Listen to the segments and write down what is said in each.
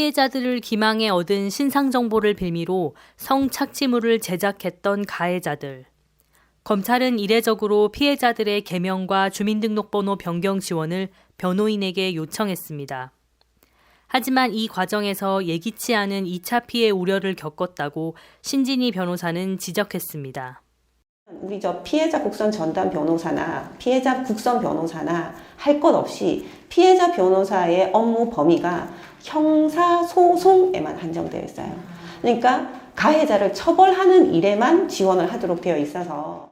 피해자들을 기망해 얻은 신상 정보를 빌미로 성착취물을 제작했던 가해자들. 검찰은 이례적으로 피해자들의 개명과 주민등록번호 변경 지원을 변호인에게 요청했습니다. 하지만 이 과정에서 예기치 않은 2차 피해 우려를 겪었다고 신진희 변호사는 지적했습니다. 우리 저 피해자 국선 전담 변호사나 피해자 국선 변호사나 할 것 없이 피해자 변호사의 업무 범위가 형사 소송에만 한정되어 있어요. 그러니까 가해자를 처벌하는 일에만 지원을 하도록 되어 있어서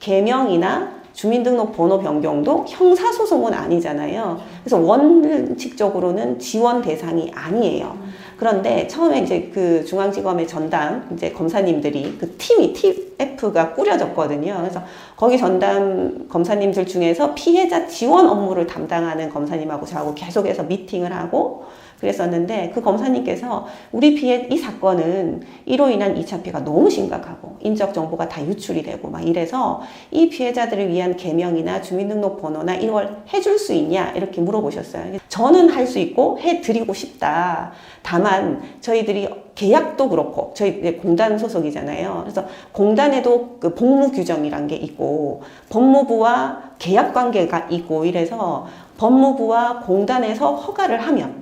개명이나 주민등록 번호 변경도 형사소송은 아니잖아요. 그래서 원칙적으로는 지원 대상이 아니에요. 그런데 처음에 이제 그 중앙지검의 전담 이제 검사님들이 그 팀이 TF가 꾸려졌거든요. 그래서 거기 전담 검사님들 중에서 피해자 지원 업무를 담당하는 검사님하고 저하고 계속해서 미팅을 하고 그랬었는데 그 검사님께서 우리 피해 이 사건은 이로 인한 2차 피해가 너무 심각하고 인적 정보가 다 유출이 되고 막 이래서 이 피해자들을 위한 개명이나 주민등록번호나 이걸 해줄 수 있냐 이렇게 물어보셨어요. 저는 할 수 있고 해드리고 싶다. 다만 저희들이 계약도 그렇고 저희 공단 소속이잖아요. 그래서 공단에도 그 복무 규정이란 게 있고 법무부와 계약 관계가 있고 이래서 법무부와 공단에서 허가를 하면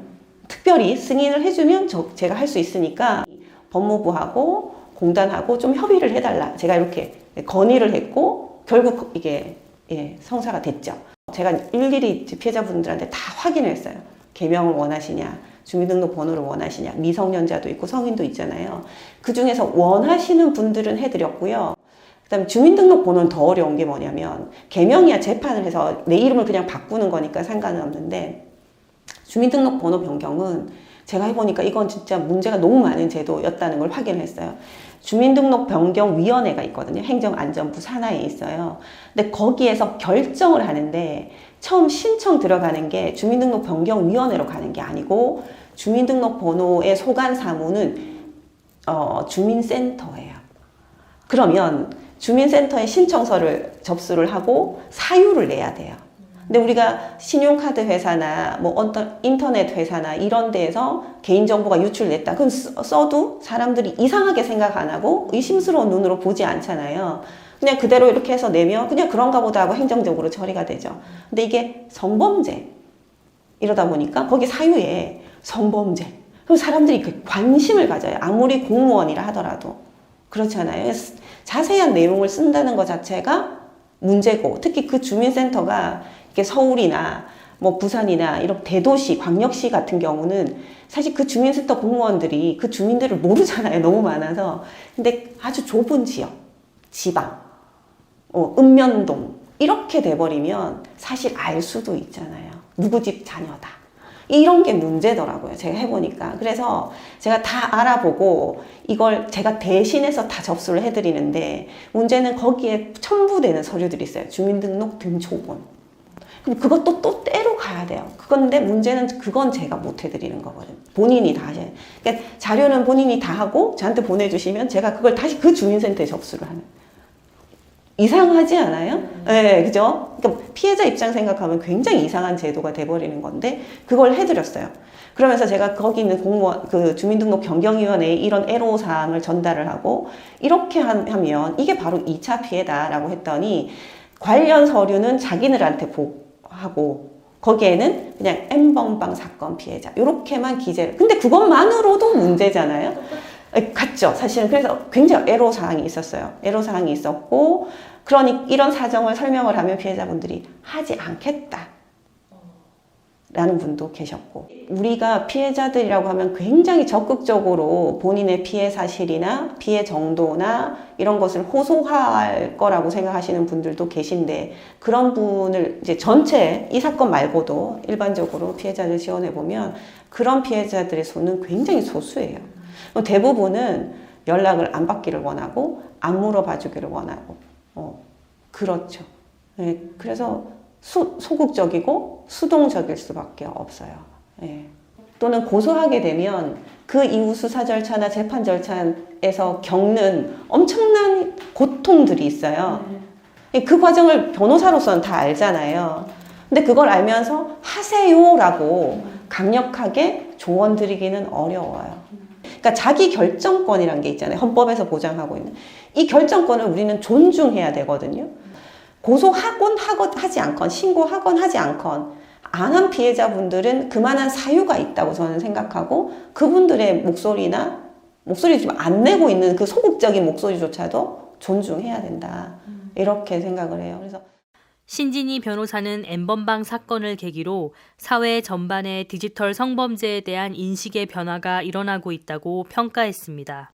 특별히 승인을 해주면 저, 제가 할 수 있으니까 법무부하고 공단하고 좀 협의를 해달라. 제가 이렇게 건의를 했고 결국 이게 예, 성사가 됐죠. 제가 일일이 피해자분들한테 다 확인을 했어요. 개명을 원하시냐, 주민등록번호를 원하시냐, 미성년자도 있고 성인도 있잖아요. 그 중에서 원하시는 분들은 해드렸고요. 그다음 주민등록번호는 더 어려운 게 뭐냐면 개명이야 재판을 해서 내 이름을 그냥 바꾸는 거니까 상관은 없는데 주민등록번호 변경은 제가 해보니까 이건 진짜 문제가 너무 많은 제도였다는 걸 확인했어요. 주민등록 변경위원회가 있거든요. 행정안전부 산하에 있어요. 근데 거기에서 결정을 하는데 처음 신청 들어가는 게 주민등록 변경위원회로 가는 게 아니고 주민등록번호의 소관 사무는 어, 주민센터예요. 그러면 주민센터에 신청서를 접수를 하고 사유를 내야 돼요. 근데 우리가 신용카드 회사나 뭐 인터넷 회사나 이런 데에서 개인정보가 유출됐다. 그럼 써도 사람들이 이상하게 생각 안 하고 의심스러운 눈으로 보지 않잖아요. 그냥 그대로 이렇게 해서 내면 그냥 그런가 보다 하고 행정적으로 처리가 되죠. 근데 이게 성범죄. 이러다 보니까 거기 사유에 성범죄. 그럼 사람들이 그 관심을 가져요. 아무리 공무원이라 하더라도. 그렇잖아요. 자세한 내용을 쓴다는 것 자체가 문제고, 특히 그 주민센터가 이게 서울이나 뭐 부산이나 이런 대도시, 광역시 같은 경우는 사실 그 주민센터 공무원들이 그 주민들을 모르잖아요. 너무 많아서. 근데 아주 좁은 지역, 지방, 어, 읍면동, 이렇게 돼버리면 사실 알 수도 있잖아요. 누구 집 자녀다. 이런 게 문제더라고요. 제가 해보니까. 그래서 제가 다 알아보고 이걸 제가 대신해서 다 접수를 해드리는데 문제는 거기에 첨부되는 서류들이 있어요. 주민등록 등초본. 그럼 그것도 또 때로 가야 돼요. 그건데 문제는 그건 제가 못 해드리는 거거든요. 본인이 다 하셔야 그러니까 자료는 본인이 다 하고 저한테 보내주시면 제가 그걸 다시 그 주민센터에 접수를 하는. 이상하지 않아요? 네, 그죠? 그러니까 피해자 입장 생각하면 굉장히 이상한 제도가 돼버리는 건데, 그걸 해드렸어요. 그러면서 제가 거기 있는 공무원, 그 주민등록 변경위원회에 이런 애로 사항을 전달을 하고, 이렇게 하면 이게 바로 2차 피해다라고 했더니, 관련 서류는 자기들한테 보 하고, 거기에는 그냥 엠번방 사건 피해자, 이렇게만 기재를. 근데 그것만으로도 문제잖아요? 같죠. 사실은 그래서 굉장히 애로사항이 있었어요. 애로사항이 있었고, 그러니 이런 사정을 설명을 하면 피해자분들이 하지 않겠다. 라는 분도 계셨고 우리가 피해자들이라고 하면 굉장히 적극적으로 본인의 피해 사실이나 피해 정도나 이런 것을 호소할 거라고 생각하시는 분들도 계신데 그런 분을 이제 전체 이 사건 말고도 일반적으로 피해자를 지원해 보면 그런 피해자들의 수는 굉장히 소수예요. 대부분은 연락을 안 받기를 원하고 안 물어봐 주기를 원하고 어, 그렇죠. 네, 그래서 수, 소극적이고 수동적일 수밖에 없어요. 네. 또는 고소하게 되면 그 이후 수사 절차나 재판 절차에서 겪는 엄청난 고통들이 있어요. 네. 그 과정을 변호사로서는 다 알잖아요. 근데 그걸 알면서 하세요라고 강력하게 조언 드리기는 어려워요. 그러니까 자기 결정권이란 게 있잖아요. 헌법에서 보장하고 있는 이 결정권을 우리는 존중해야 되거든요. 고소하건 하건 하지 않건 신고하건 하지 않건 안 한 피해자분들은 그만한 사유가 있다고 저는 생각하고 그분들의 목소리나 목소리 좀안 내고 있는 그 소극적인 목소리조차도 존중해야 된다 이렇게 생각을 해요. 그래서 신진희 변호사는 엠번방 사건을 계기로 사회 전반의 디지털 성범죄에 대한 인식의 변화가 일어나고 있다고 평가했습니다.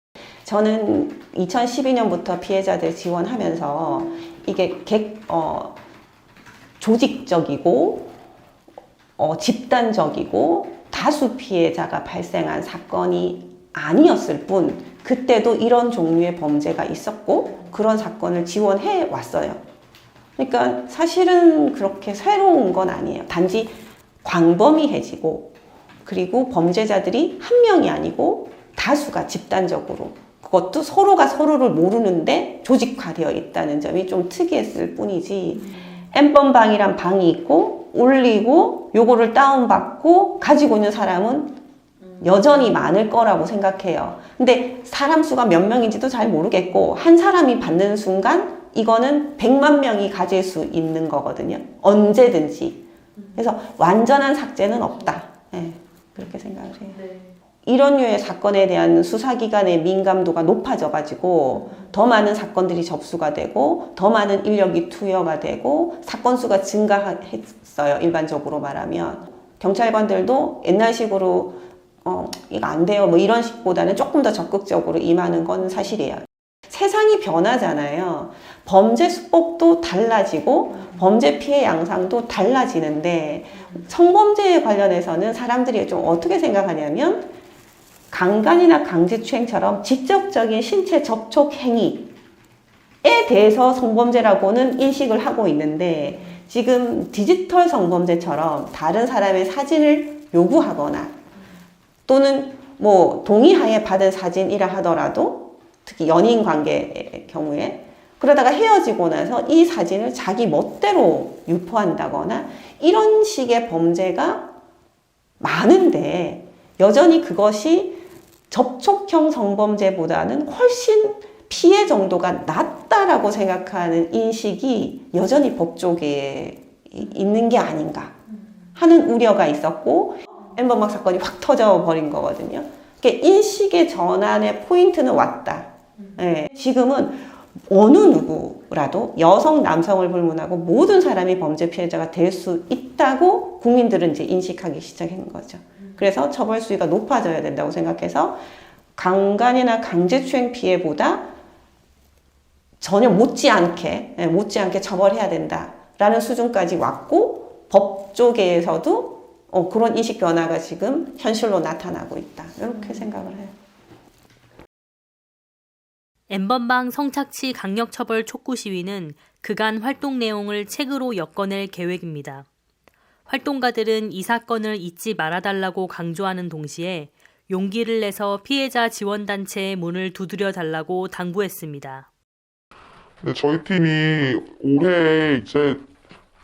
저는 2012년부터 피해자들 지원하면서 이게 객, 어, 조직적이고 어, 집단적이고 다수 피해자가 발생한 사건이 아니었을 뿐 그때도 이런 종류의 범죄가 있었고 그런 사건을 지원해 왔어요. 그러니까 사실은 그렇게 새로운 건 아니에요. 단지 광범위해지고 그리고 범죄자들이 한 명이 아니고 다수가 집단적으로 그것도 서로가 서로를 모르는데 조직화되어 있다는 점이 좀 특이했을 뿐이지 엠번방이란 방이 있고 올리고 요거를 다운받고 가지고 있는 사람은 여전히 많을 거라고 생각해요. 근데 사람 수가 몇 명인지도 잘 모르겠고 한 사람이 받는 순간 이거는 100만 명이 가질 수 있는 거거든요. 언제든지. 그래서 완전한 삭제는 없다. 예, 그렇게 생각을 해요. 이런 류의 사건에 대한 수사기관의 민감도가 높아져가지고 더 많은 사건들이 접수가 되고 더 많은 인력이 투여가 되고 사건 수가 증가했어요. 일반적으로 말하면 경찰관들도 옛날식으로 어 이거 안 돼요 뭐 이런 식보다는 조금 더 적극적으로 임하는 건 사실이에요. 세상이 변하잖아요. 범죄 수법도 달라지고 범죄 피해 양상도 달라지는데 성범죄에 관련해서는 사람들이 좀 어떻게 생각하냐면 강간이나 강제추행처럼 직접적인 신체 접촉 행위에 대해서 성범죄라고는 인식을 하고 있는데 지금 디지털 성범죄처럼 다른 사람의 사진을 요구하거나 또는 뭐 동의하에 받은 사진이라 하더라도 특히 연인 관계의 경우에 그러다가 헤어지고 나서 이 사진을 자기 멋대로 유포한다거나 이런 식의 범죄가 많은데 여전히 그것이 접촉형 성범죄보다는 훨씬 피해 정도가 낮다라고 생각하는 인식이 여전히 법조계에 이- 있는 게 아닌가 하는 우려가 있었고 엠버막 사건이 확 터져 버린 거거든요. 그러니까 인식의 전환의 포인트는 왔다. 예, 지금은 어느 누구라도 여성, 남성을 불문하고 모든 사람이 범죄 피해자가 될 수 있다고 국민들은 이제 인식하기 시작한 거죠. 그래서 처벌 수위가 높아져야 된다고 생각해서 강간이나 강제추행 피해보다 전혀 못지않게 예, 못지않게 처벌해야 된다라는 수준까지 왔고 법조계에서도 어, 그런 인식 변화가 지금 현실로 나타나고 있다 이렇게 생각을 해요. 엠번방 성착취 강력처벌 촉구 시위는 그간 활동 내용을 책으로 엮어낼 계획입니다. 활동가들은 이 사건을 잊지 말아달라고 강조하는 동시에 용기를 내서 피해자 지원단체의 문을 두드려 달라고 당부했습니다. 네, 저희 팀이 올해 이제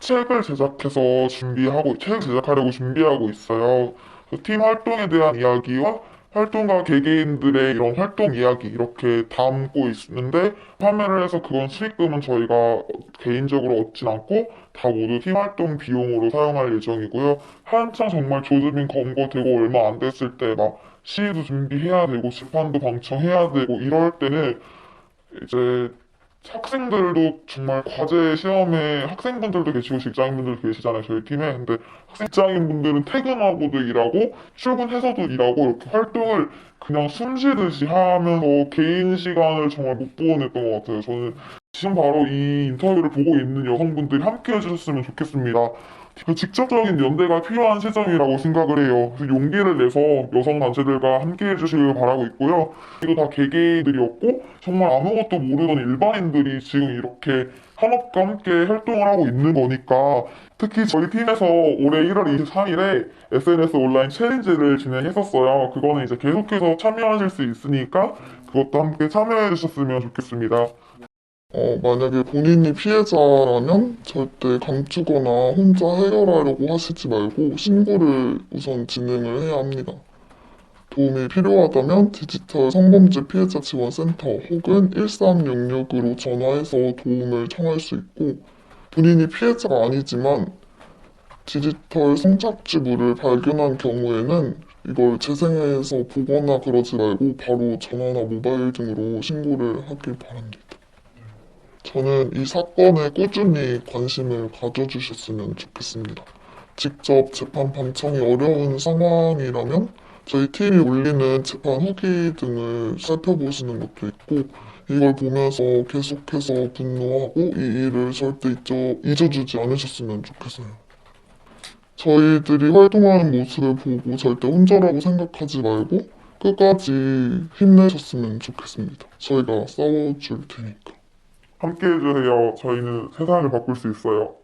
책을 제작해서 준비하고, 책 제작하려고 준비하고 있어요. 그팀 활동에 대한 이야기와 활동가 개개인들의 이런 활동 이야기 이렇게 담고 있는데 판매를 해서 그건 수익금은 저희가 개인적으로 얻진 않고 다 모두 팀 활동 비용으로 사용할 예정이고요. 한창 정말 조드빈 검거되고 얼마 안 됐을 때 막 시위도 준비해야 되고 재판도 방청해야 되고 이럴 때는 이제 학생들도 정말 과제 시험에 학생분들도 계시고 직장인분들도 계시잖아요 저희 팀에. 근데 직장인분들은 퇴근하고도 일하고 출근해서도 일하고 이렇게 활동을 그냥 숨쉬듯이 하면서 개인 시간을 정말 못 보냈던 것 같아요. 저는 지금 바로 이 인터뷰를 보고 있는 여성분들이 함께 해주셨으면 좋겠습니다 그 직접적인 연대가 필요한 시점이라고 생각을 해요. 그래서 용기를 내서 여성 단체들과 함께 해주시길 바라고 있고요. 이거 다 개개인들이었고 정말 아무것도 모르던 일반인들이 지금 이렇게 한업과 함께 활동을 하고 있는 거니까 특히 저희 팀에서 올해 1월 23일에 SNS 온라인 챌린지를 진행했었어요. 그거는 이제 계속해서 참여하실 수 있으니까 그것도 함께 참여해 주셨으면 좋겠습니다. 어, 만약에 본인이 피해자라면 절대 감추거나 혼자 해결하려고 하시지 말고 신고를 우선 진행을 해야 합니다. 도움이 필요하다면 디지털 성범죄 피해자 지원센터 혹은 1366으로 전화해서 도움을 청할 수 있고 본인이 피해자가 아니지만 디지털 성착취물을 발견한 경우에는 이걸 재생해서 보거나 그러지 말고 바로 전화나 모바일 등으로 신고를 하길 바랍니다. 저는 이 사건에 꾸준히 관심을 가져주셨으면 좋겠습니다. 직접 재판 방청이 어려운 상황이라면 저희 팀이 올리는 재판 후기 등을 살펴보시는 것도 있고 이걸 보면서 계속해서 분노하고 이 일을 절대 잊어, 잊어주지 않으셨으면 좋겠어요. 저희들이 활동하는 모습을 보고 절대 혼자라고 생각하지 말고 끝까지 힘내셨으면 좋겠습니다. 저희가 싸워줄 테니까. 함께 해주세요. 저희는 세상을 바꿀 수 있어요.